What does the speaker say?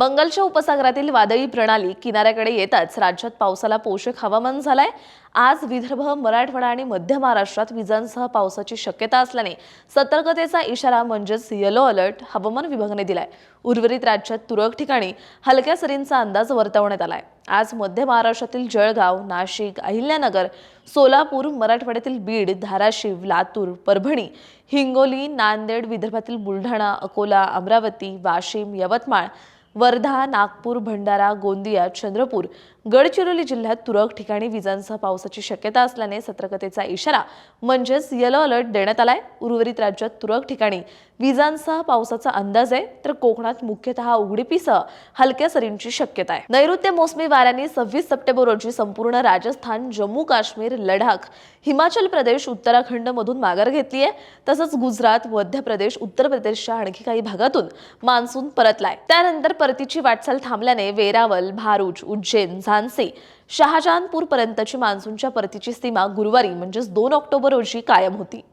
बंगालच्या उपसागरातील वादळी प्रणाली किनाऱ्याकडे येताच राज्यात पावसाला पोषक हवामान झालंय. आज विदर्भ मराठवाडा आणि मध्य महाराष्ट्रात विजांसह पावसाची शक्यता असल्याने सतर्कतेचा इशारा म्हणजेच येलो अलर्ट हवामान विभागाने दिलाय. उर्वरित राज्यात तुरळक ठिकाणी हलक्या सरींचा अंदाज वर्तवण्यात आलाय. आज मध्य महाराष्ट्रातील जळगाव नाशिक अहिल्यानगर सोलापूर मराठवाड्यातील बीड धाराशिव लातूर परभणी हिंगोली नांदेड विदर्भातील बुलढाणा अकोला अमरावती वाशिम यवतमाळ वर्धा नागपूर भंडारा गोंदिया चंद्रपूर गडचिरोली जिल्ह्यात तुरळक ठिकाणी विजांसह पावसाची शक्यता असल्याने सतर्कतेचा इशारा म्हणजेच येलो अलर्ट देण्यात आलाय. उर्वरित राज्यात तुरळक ठिकाणी विजांसह पावसाचा अंदाज आहे तर कोकणात मुख्यतः उघडीपीसह हलक्या सरींची शक्यता आहे. नैऋत्य मोसमी वाऱ्यांनी सव्वीस सप्टेंबर रोजी संपूर्ण राजस्थान जम्मू काश्मीर लडाख हिमाचल प्रदेश उत्तराखंड मधून माघार घेतली आहे. तसंच गुजरात मध्य प्रदेश उत्तर प्रदेशच्या आणखी काही भागातून मान्सून परतलाय. त्यानंतर परतीची वाटचाल थांबल्याने वेरावल भारूच उज्जैन झान्सी शहाजहानपूर पर्यंतची मान्सूनच्या परतीची सीमा गुरुवारी म्हणजेच दोन ऑक्टोबर रोजी कायम होती.